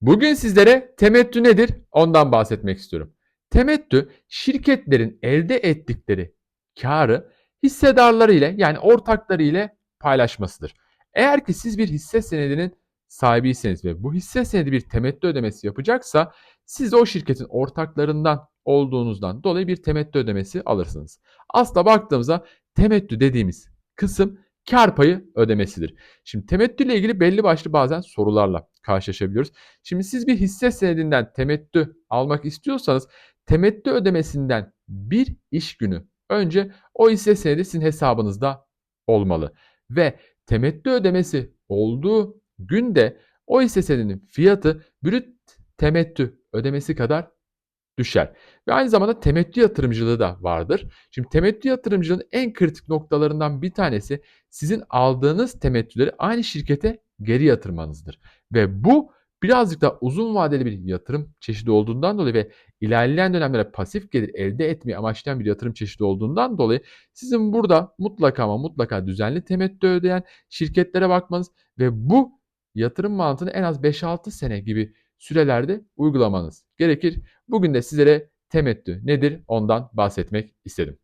Bugün sizlere temettü nedir? Ondan bahsetmek istiyorum. Temettü, şirketlerin elde ettikleri kârı hissedarları ile yani ortakları ile paylaşmasıdır. Eğer ki siz bir hisse senedinin sahibiyseniz ve bu hisse senedi bir temettü ödemesi yapacaksa siz o şirketin ortaklarından olduğunuzdan dolayı bir temettü ödemesi alırsınız. Aslında baktığımızda temettü dediğimiz kısım kar payı ödemesidir. Şimdi temettü ile ilgili belli başlı bazen sorularla karşılaşabiliyoruz. Şimdi siz bir hisse senedinden temettü almak istiyorsanız temettü ödemesinden bir iş günü önce o hisse senedi sizin hesabınızda olmalı. Ve temettü ödemesi olduğu günde o hisse senedinin fiyatı brüt temettü ödemesi kadar düşer. Ve aynı zamanda temettü yatırımcılığı da vardır. Şimdi temettü yatırımcılığının en kritik noktalarından bir tanesi sizin aldığınız temettüleri aynı şirkete geri yatırmanızdır. Ve bu birazcık da uzun vadeli bir yatırım çeşidi olduğundan dolayı ve ilerleyen dönemlere pasif gelir elde etmeyi amaçlayan bir yatırım çeşidi olduğundan dolayı sizin burada mutlaka ama mutlaka düzenli temettü ödeyen şirketlere bakmanız ve bu yatırım mantığını en az 5-6 sene gibi sürelerde uygulamanız gerekir. Bugün de sizlere temettü nedir ondan bahsetmek istedim.